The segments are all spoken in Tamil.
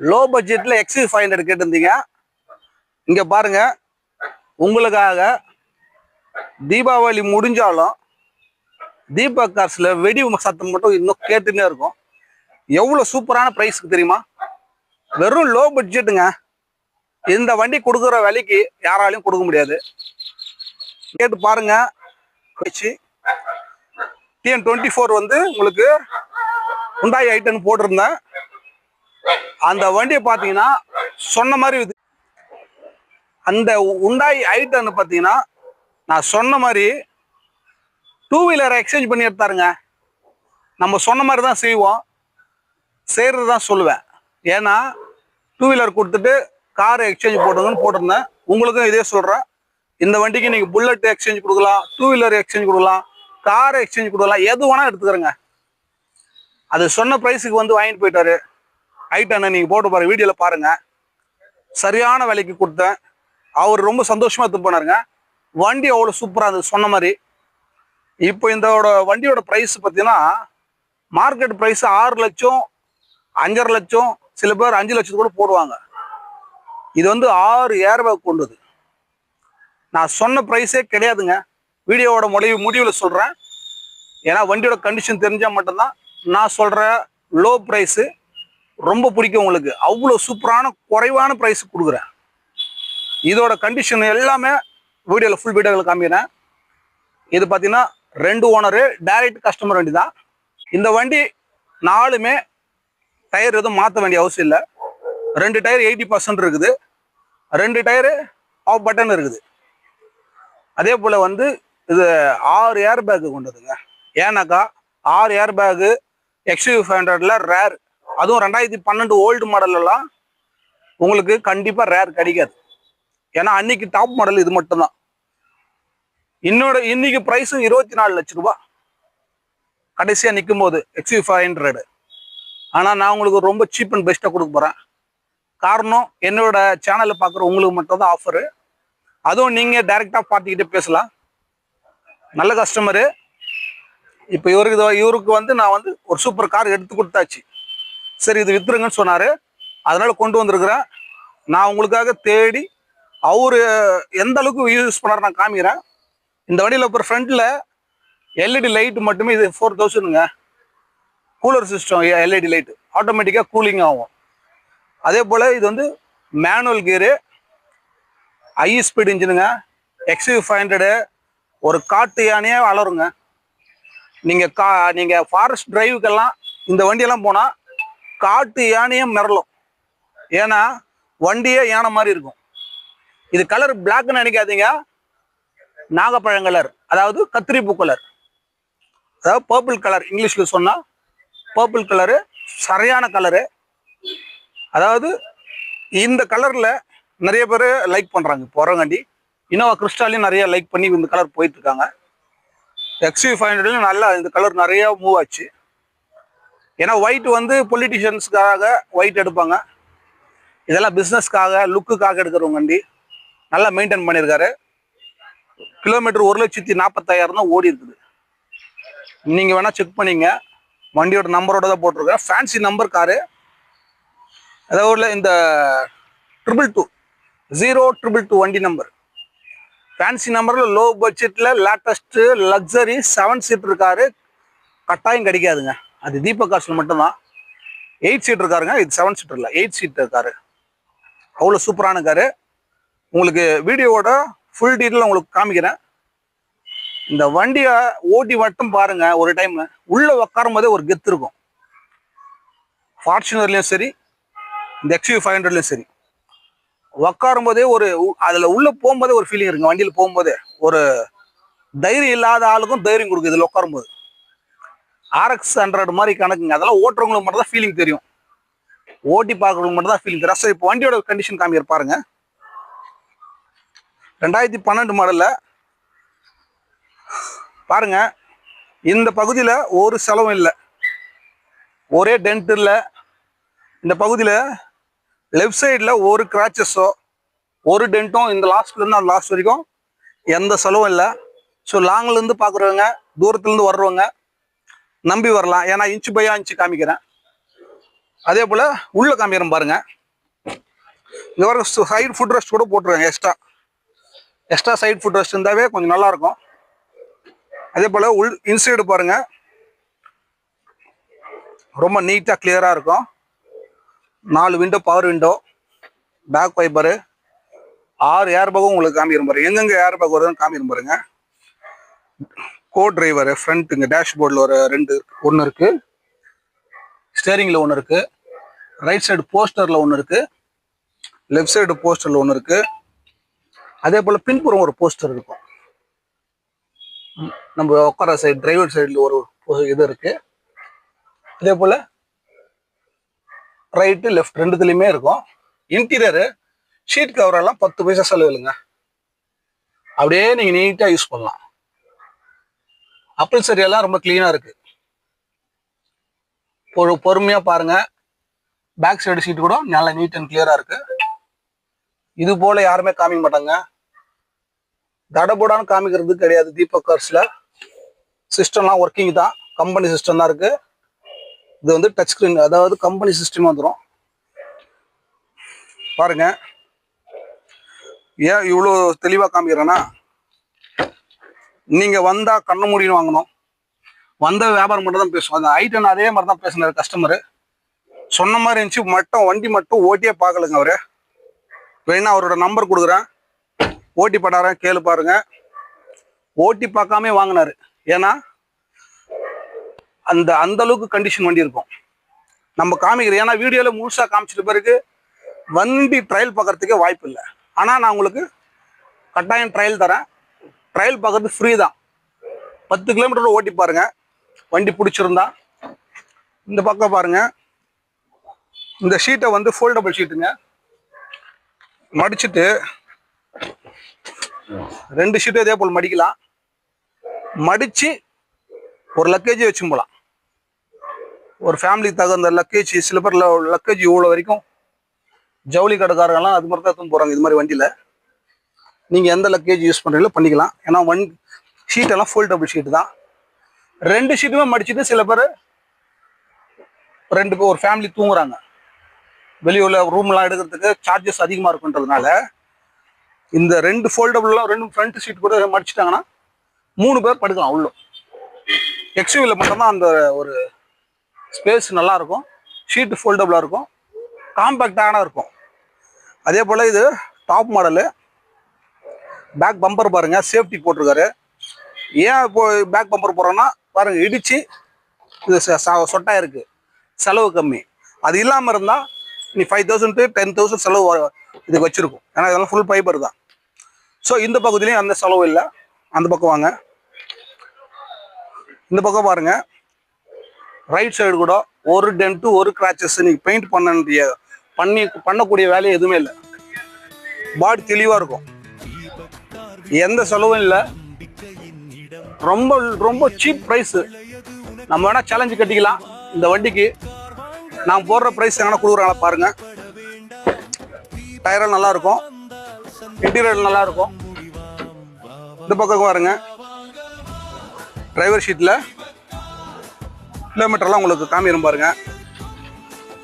லோ பட்ஜெட்டில் எக்ஸி ஃபைவ் ஹண்ட்ரட் கேட்டிருந்தீங்க. இங்கே பாருங்க. உங்களுக்காக தீபாவளி முடிஞ்சாலும் தீபக் கார்ஸில் வெடி சத்தம் மட்டும் இன்னும் கேட்டுன்னே இருக்கும். எவ்வளோ சூப்பரான ப்ரைஸ்க்கு தெரியுமா? வெறும் லோ பட்ஜெட்டுங்க இந்த வண்டி கொடுக்குற விலைக்கு யாராலையும் கொடுக்க முடியாது. கேட்டு பாருங்க. வச்சு டிஎன் டுவெண்ட்டி ஃபோர் வந்து உங்களுக்கு உண்டாய் ஐட்டன் போட்டிருந்தேன். அந்த வண்டியை பார்த்தீங்கன்னா சொன்ன மாதிரி இது. அந்த உண்டாய் ஐட்டன் பார்த்தீங்கன்னா நான் சொன்ன மாதிரி டூ வீலரை எக்ஸ்சேஞ்ச் பண்ணி எடுத்தாருங்க. நம்ம சொன்ன மாதிரி தான் செய்வோம். செய்கிறது தான் சொல்லுவேன். ஏன்னா டூ வீலர் கொடுத்துட்டு கார் எக்ஸ்சேஞ்ச் போட்டுங்கன்னு போட்டிருந்தேன். உங்களுக்கும் இதே சொல்கிறேன் இந்த வண்டிக்கு நீங்கள் புல்லட் எக்ஸ்சேஞ்ச் கொடுக்கலாம் டூ வீலர் எக்ஸ்சேஞ்ச் கொடுக்கலாம் கார் எக்ஸ்சேஞ்ச் கொடுக்கலாம் எது வேணால் எடுத்துக்கிறேங்க. அது சொன்ன ப்ரைஸுக்கு வந்து வாங்கிட்டு போயிட்டாரு. ஐட்டனை நீங்கள் போட்டு பாருங்க வீடியோவில் பாருங்கள் சரியான விலைக்கு கொடுத்தேன். அவர் ரொம்ப சந்தோஷமாக எடுத்து போனாருங்க. வண்டி அவ்வளோ சூப்பராக இருந்தது சொன்ன மாதிரி. இப்போ இந்தோட வண்டியோட ப்ரைஸ் பார்த்தீங்கன்னா மார்க்கெட் ப்ரைஸ் ஆறு லட்சம் அஞ்சரை லட்சம் சில பேர் அஞ்சு லட்சத்து கூட போடுவாங்க. இது வந்து ஆறு ஏர் கொண்டது. நான் சொன்ன ப்ரைஸே கிடையாதுங்க. வீடியோவோட முடிவு முடிவில் சொல்கிறேன் ஏன்னா வண்டியோட கண்டிஷன் தெரிஞ்சால் மட்டும்தான் நான் சொல்கிற லோ ப்ரைஸு ரொம்ப பிடிக்கும் உங்களுக்கு. அவ்வளோ சூப்பரான குறைவான ப்ரைஸ் கொடுக்குறேன். இதோட கண்டிஷன் எல்லாமே வீடியோவில் ஃபுல் வீடியோவில் காமிக்கிறேன். இது பார்த்தீங்கன்னா ரெண்டு ஓனரு டைரக்ட் கஸ்டமர் வண்டி தான் இந்த வண்டி நாலுமே டயர் எதுவும் மாற்ற வேண்டிய அவசியம் இல்லை. ரெண்டு டயர் எயிட்டி பர்சன்ட் இருக்குது. ரெண்டு டயரு ஆஃப் பட்டன் இருக்குது. அதே போல் வந்து இது ஆறு ஏர் பேக்கு கொண்டதுங்க. ஏன்னாக்கா ஆறு ஏர் பேக்கு எக்ஸ்யூ ஃபைவ் ஹண்ட்ரடில் ரேர் அதுவும் ரெண்டாயிரத்தி பன்னெண்டு ஓல்டு மாடல்லாம் உங்களுக்கு கண்டிப்பாக ரேர் கிடைக்காது. ஏன்னா அன்னைக்கு டாப் மாடல் இது மட்டும்தான். இன்னோட இன்னைக்கு ப்ரைஸும் இருபத்தி நாலு லட்ச ரூபா. கடைசியாக நிற்கும் போது எக்ஸ்யூ ஃபைவ் ஹண்ட்ரடு ஆனால் நான் உங்களுக்கு ரொம்ப சீப் அண்ட் பெஸ்ட்டாக கொடுக்க போகிறேன் காரணம் என்னோட சேனலில் பார்க்குற உங்களுக்கு மட்டும்தான் ஆஃபரு அதுவும் நீங்கள் டைரெக்டாக பார்த்துக்கிட்டே பேசலாம். நல்ல கஸ்டமரு இப்போ இவருக்கு இவருக்கு வந்து நான் வந்து ஒரு சூப்பர் கார் எடுத்து கொடுத்தாச்சு. சரி இது வித்துருங்கன்னு சொன்னார். அதனால் கொண்டு வந்திருக்கிறேன். நான் உங்களுக்காக தேடி அவர் எந்த அளவுக்கு யூஸ் பண்ணார் நான் காமிக்கிறேன். இந்த வண்டியில் இப்போ ஃப்ரண்ட்டில் எல்இடி லைட்டு மட்டுமே இது ஃபோர் தௌசண்ட்ங்க கூலர் சிஸ்டம் எல்இடி லைட்டு ஆட்டோமேட்டிக்காக கூலிங் ஆகும். அதே போல் இது வந்து மேனுவல் கியரு ஹை ஸ்பீட் இன்ஜினுங்க எக்ஸ்யூ ஃபைவ் ஹண்ட்ரடு ஒரு காட்டு யானையே வளருங்க. நீங்கள் கா நீங்கள் ஃபாரஸ்ட் டிரைவுக்கெல்லாம் இந்த வண்டியெல்லாம் போனால் காட்டு யானையும் மிரளும். ஏன்னா வண்டியே யானை மாதிரி இருக்கும். இது கலர் பிளாக்னு நினைக்காதீங்க. நாகப்பழம் கலர் அதாவது கத்திரிப்பூ கலர் அதாவது பர்பிள் கலர் இங்கிலீஷில் சொன்னால் பர்பிள் கலரு சரியான கலரு அதாவது இந்த கலரில் நிறைய பேர் லைக் பண்ணுறாங்க போகிறங்காண்டி இனோவா கிறிஸ்டாலையும் நிறைய லைக் பண்ணி இந்த கலர் போயிட்டுருக்காங்க எக்ஸ்யூ ஃபைவ் ஹண்ட்ரட்லையும் நல்லா இந்த கலர் நிறையா மூவ் ஆச்சு. ஏன்னா ஒயிட் வந்து பொலிட்டிஷியன்ஸ்க்காக ஒயிட் எடுப்பாங்க. இதெல்லாம் பிஸ்னஸ்க்காக லுக்குக்காக எடுக்கிறவங்க வண்டி. நல்லா மெயின்டைன் பண்ணியிருக்காரு. கிலோமீட்டர் ஒரு லட்சத்தி நாற்பத்தாயிரம் தான் ஓடி இருக்குது. நீங்கள் வேணால் செக் பண்ணிங்க. வண்டியோட நம்பரோட தான் போட்டிருக்கேன். ஃபேன்சி நம்பர் காரு அதாவது இந்த triple two zero triple two வண்டி நம்பர் ஃபேன்சி நம்பரில் லோ பட்ஜெட்டில் latest luxury seven seater car கட்டாயம் கிடைக்காதுங்க. அது தீபக் காசில் மட்டும்தான். எயிட் சீட்டர் காருங்க. இது செவன் சீட்டரில் எயிட் சீட்டர் காரு. அவ்வளோ சூப்பரான காரு. உங்களுக்கு வீடியோவோட ஃபுல் டீட்டெயில் உங்களுக்கு காமிக்கிறேன். இந்த வண்டியை ஓட்டி மட்டும் பாருங்க. ஒரு டைம் உள்ளே உட்காரும் போதே ஒரு கெத்து இருக்கும். ஃபார்ச்சுனர்லையும் சரி இந்த எக்ஸ்யூ ஃபைவ் ஹண்ட்ரட்லையும் சரி. உட்காரும் போதே ஒரு அதில் உள்ளே போகும்போதே ஒரு ஃபீலிங் இருக்குங்க வண்டியில் போகும்போதே ஒரு தைரியம் இல்லாத ஆளுக்கும் தைரியம் கொடுக்குது இதில் உட்காரும்போது ஆர்எக்ஸ் ஹண்ட்ரட் மாதிரி கணக்குங்க. அதெல்லாம் ஓட்டுறவங்களுக்கு மட்டும் தான் ஃபீலிங் தெரியும். ஓட்டி பார்க்குறவங்க மட்டும் தான் ஃபீலிங் தெரியும். இப்போ வண்டியோட கண்டிஷன் காமிக்கிற பாருங்க. ரெண்டாயிரத்தி பன்னெண்டு மாடலில் பாருங்க. இந்த பகுதியில் ஒரு செலவும் இல்லை. ஒரே டென்ட் இல்லை. இந்த பகுதியில் லெஃப்ட் சைடில் ஒரு கிராச்சஸோ ஒரு டென்ட்டும் இந்த லாஸ்ட்லேருந்து அந்த லாஸ்ட் வரைக்கும் எந்த செலவும் இல்லை. ஸோ லாங்லேருந்து பார்க்குறவங்க தூரத்துலேருந்து வர்றவங்க நம்பி வரலாம். ஏன்னா இன்ச்சு பையா இன்ச்சு காமிக்கிறேன். அதே போல் உள்ளே காமிக்கிறோம் பாருங்கள் இங்கே வர சைடு ஃபுட் ரெஸ்ட் கூட போட்டுருக்காங்க extra extra side foot rest இருந்தாவே கொஞ்சம் நல்லாயிருக்கும் அதே போல் உள் இன்சைடு பாருங்கள் ரொம்ப நீட்டாக கிளியராக இருக்கும். நாலு window power window back wiper ஆறு ஏர் பேக்கும் உங்களுக்கு காமிக்கிறோம் பாருங்க. எங்கெங்கே ஏர் பேக் வருதுன்னு காமிக்கிறோம் பாருங்கள் கோ டிரைவர் ஃப்ரண்ட்டுங்க டேஷ்போர்டில் ஒரு ரெண்டு ஒன்று இருக்கு. ஸ்டேரிங்கில் ஒன்று இருக்கு. ரைட் சைடு போஸ்டரில் ஒன்று இருக்கு. லெஃப்ட் சைடு போஸ்டரில் ஒன்று இருக்கு. அதே போல் பின்புறம் ஒரு போஸ்டர் இருக்கும். நம்ம உட்கார சைடு டிரைவர் சைடில் ஒரு இது இருக்கு. அதே போல் ரைட்டு லெஃப்ட் ரெண்டுத்துலையுமே இருக்கும். இன்டீரியரு ஷீட் கவர் எல்லாம் பத்து பைசா செலவு இல்லைங்க அப்படியே நீங்கள் நீட்டாக யூஸ் பண்ணலாம். அப்பிள் சரியெல்லாம் ரொம்ப க்ளீனாக இருக்கு. பொறு பொறுமையாக பாருங்க. பேக் சைடு சீட்டு கூட நல்லா நீட் அண்ட் கிளியராக இருக்கு. இது போல் யாருமே காமிக்க மாட்டாங்க. தடபுடான்னு காமிக்கிறது கிடையாது தீபக் கார்ஸில் சிஸ்டம்லாம் ஒர்க்கிங் தான். கம்பெனி சிஸ்டம் தான் இருக்கு. இது வந்து டச் ஸ்கிரீன் அதாவது கம்பெனி சிஸ்டம் வந்துடும் பாருங்க. ஏன் இவ்வளோ தெளிவாக காமிக்கிறேன்னா நீங்கள் வந்தால் கண்ணு முடியும் வாங்கணும். வந்த வியாபாரம் மட்டும் தான் பேசுவோம். அந்த ஐட்டன் அதே மாதிரி தான் பேசினாரு கஸ்டமரு சொன்ன மாதிரி இருந்துச்சு மட்டும் வண்டி மட்டும் ஓட்டியே பார்க்கலங்க அவர். வேணா அவரோட நம்பர் கொடுக்குறேன். ஓட்டி படாரன் கேளு பாருங்க. ஓட்டி பார்க்காம வாங்கினாரு. ஏன்னா அந்த அந்த அளவுக்கு கண்டிஷன் வண்டி இருக்கும். நம்ம காமிக்கிறோம். ஏன்னா வீடியோவில் முழுசாக காமிச்சிட்ட பிறகு வண்டி ட்ரையல் பார்க்கறதுக்கே வாய்ப்பு இல்லை. ஆனால் நான் உங்களுக்கு கட்டாயம் ட்ரையல் தரேன். ட்ரையல் பார்க்கறது ஃப்ரீ தான். பத்து கிலோமீட்டர் ஓட்டி பாருங்க. வண்டி பிடிச்சிருந்தா. இந்த பக்கம் பாருங்க. இந்த ஷீட்டை வந்து ஃபோல்டபுள் ஷீட்டுங்க மடிச்சுட்டு ரெண்டு ஷீட்டும் இதே போல் மடிக்கலாம். மடித்து ஒரு லக்கேஜ் வச்சு போகலாம் ஒரு ஃபேமிலிக்கு தகுந்த லக்கேஜ் சில பேர் லக்கேஜ் இவ்வளோ வரைக்கும் ஜவுளி கடைக்காரங்கெல்லாம் அது மாதிரி தான் எடுத்துன்னு போகிறாங்க இது மாதிரி வண்டியில். நீங்கள் எந்த லக்கேஜ் யூஸ் பண்ணுறீங்களோ பண்ணிக்கலாம். ஏன்னா ஒன் ஷீட்டெல்லாம் ஃபோல்டபுள் ஷீட் தான். ரெண்டு ஷீட்டுமே மடிச்சுட்டு சில பேர் ரெண்டு பேர் ஒரு ஃபேமிலி தூங்குறாங்க. வெளியூரில் ரூம்லாம் எடுக்கிறதுக்கு சார்ஜஸ் அதிகமாக இருக்குன்றதுனால இந்த ரெண்டு ஃபோல்டபுள்லாம் ரெண்டு ஃப்ரண்ட் சீட் கூட மடிச்சிட்டாங்கன்னா மூணு பேர் படுக்கலாம் உள்ளும். எக்ஸ்யூவில் மட்டும்தான் அந்த ஒரு ஸ்பேஸ் நல்லா இருக்கும். ஃபோல்டபுளாக இருக்கும். காம்பேக்டான இருக்கும். அதே போல் இது டாப் மாடலு பேக் பம்பர் பாருங்க சேஃப்டி போட்டிருக்காரு. ஏன் இப்போ பேக் பம்பர் போடுறோன்னா பாருங்கள் இடிச்சு இது ச- ச- செலவு கம்மி. அது இல்லாமல் இருந்தால் நீ five thousand to ten thousand செலவு இதுக்கு வச்சுருக்கும். ஏன்னா இதெல்லாம் ஃபுல் ஃபைபர் தான். ஸோ இந்த பக்கத்துலேயும் அந்த செலவு இல்லை. அந்த பக்கம் வாங்க. இந்த பக்கம் பாருங்க. ரைட் சைடு கூட ஒரு டென்ட்டு ஒரு கிராச்சஸ் நீங்கள் பெயிண்ட் பண்ண பண்ணி பண்ணக்கூடிய வேலையை எதுவுமே இல்லை. பாடி தெளிவாக இருக்கும். எந்த செலவும் இல்லை. ரொம்ப ரொம்ப சீப் ப்ரைஸ் நம்ம வேணா சேலஞ்சு கட்டிக்கலாம் இந்த வண்டிக்கு. நான் போடுற ப்ரைஸ் என்ன கொடுக்குறாங்களா பாருங்க. டயரும் நல்லா இருக்கும். இன்டீரியர் நல்லா இருக்கும். இந்த பக்கம் பாருங்க. டிரைவர் ஷீட்டில் கிலோமீட்டர்லாம் உங்களுக்கு காமிடும் பாருங்க.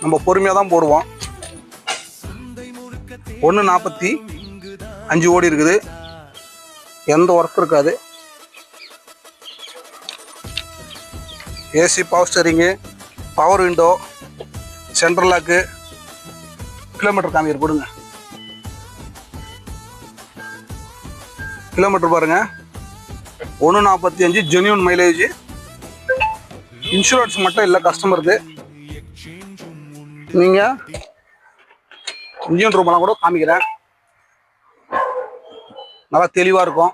நம்ம பொறுமையாக தான் போடுவோம். ஒன்று நாற்பத்தி அஞ்சு ஓடி இருக்குது. எந்த ஒர்க் இருக்காது. AC power steering power window central lock kilometre காமிக்கிற கொடுங்க. கிலோமீட்டர் பாருங்க. ஒன்று நாற்பத்தி அஞ்சு ஜென்யூன் மைலேஜ் இன்சூரன்ஸ் மட்டும் இல்லை கஸ்டமருக்கு நீங்கள் இன்ஜின் ரூமெல்லாம் கூட காமிக்கிறேன். நல்லா தெளிவாக இருக்கும்.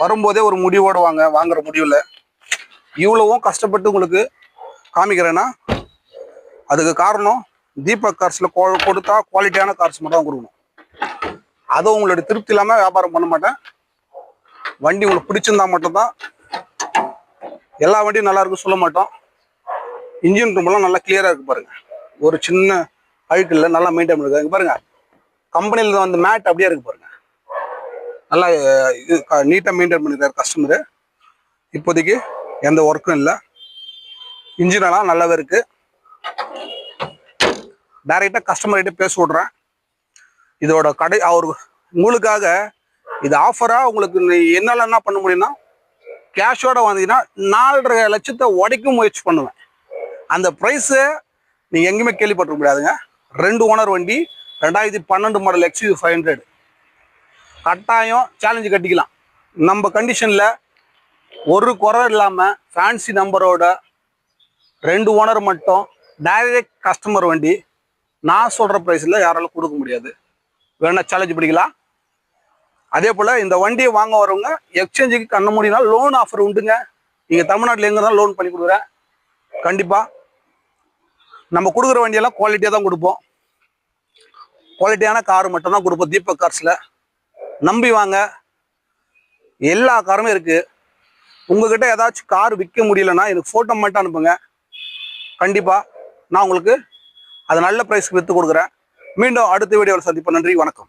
வரும்போதே ஒரு முடிவோடு வாங்க வாங்குற முடிவில். இவ்வளவும் கஷ்டப்பட்டு உங்களுக்கு காமிக்கிறேன்னா அதுக்கு காரணம் தீபக் கார்ஸில் கொடுத்தா குவாலிட்டியான கார்ஸ் மட்டும் தான் கொடுக்கணும். அதுவும் உங்களுடைய திருப்தி இல்லாமல் வியாபாரம் பண்ண மாட்டேன். வண்டி உங்களுக்கு பிடிச்சிருந்தா மட்டும்தான் எல்லா வண்டியும் நல்லா இருக்கும் சொல்ல மாட்டோம். இன்ஜின் ரூம்லாம் நல்லா கிளியராக இருக்குது பாருங்கள் ஒரு சின்ன அழுக்கு இல்லை நல்லா மெயின்டைன் பண்ணுங்க பாருங்கள் கம்பெனியில் வந்து மேட் அப்படியே இருக்கு பாருங்க. நல்லா இது நீட்டாக மெயின்டைன் பண்ணிக்கிறார் கஸ்டமரு இப்போதைக்கு எந்த ஒர்க்கும் இல்லை. இன்ஜினெல்லாம் நல்லாவே இருக்கு. டைரெக்டாக கஸ்டமர்கிட்ட பேச விட்றேன். இதோட கடை அவர் உங்களுக்காக இது ஆஃபராக உங்களுக்கு நீ என்னால் என்ன பண்ண முடியும்னா கேஷோட வந்தீங்கன்னா நாலரை லட்சத்தை உடைக்க முயற்சி பண்ணுவேன். அந்த ப்ரைஸு நீங்கள் எங்கேயுமே கேள்விப்பட்டிருக்க முடியாதுங்க. ரெண்டு ஓனர் வண்டி ரெண்டாயிரத்தி பன்னெண்டு மாடல் எக்ஸ்யூ ஃபைவ் ஹண்ட்ரட் கட்டாயம் சேலஞ்சு கட்டிக்கலாம். நம்ம கண்டிஷனில் ஒரு குறை இல்லாமல் ஃபேன்சி நம்பரோட ரெண்டு ஓனர் மட்டும் டைரக்ட் கஸ்டமர் வண்டி நான் சொல்கிற ப்ரைஸில் யாராலும் கொடுக்க முடியாது. வேணா சேலஞ்சு பிடிக்கலாம். அதே போல் இந்த வண்டியை வாங்க வரவங்க எக்ஸ்சேஞ்சுக்கு கண்ண முடியும்னா லோன் ஆஃபர் உண்டுங்க. நீங்கள் தமிழ்நாட்டில் எங்கே தான் லோன் பண்ணி கொடுக்குறேன். கண்டிப்பாக நம்ம கொடுக்குற வண்டியெல்லாம் குவாலிட்டியாக தான் கொடுப்போம். குவாலிட்டியான கார் மட்டும் தான் கொடுப்போம் தீபக் கார்ஸில் நம்பி வாங்க. எல்லா காருமே இருக்குது உங்ககிட்ட ஏதாச்சும் கார் விற்க முடியலன்னா எனக்கு ஃபோட்டோ மட்டும் அனுப்புங்க. கண்டிப்பாக நான் உங்களுக்கு அது நல்ல ப்ரைஸ்க்கு விற்று கொடுக்குறேன். மீண்டும் அடுத்த வீடியோவில் சந்திப்போம். நன்றி வணக்கம்.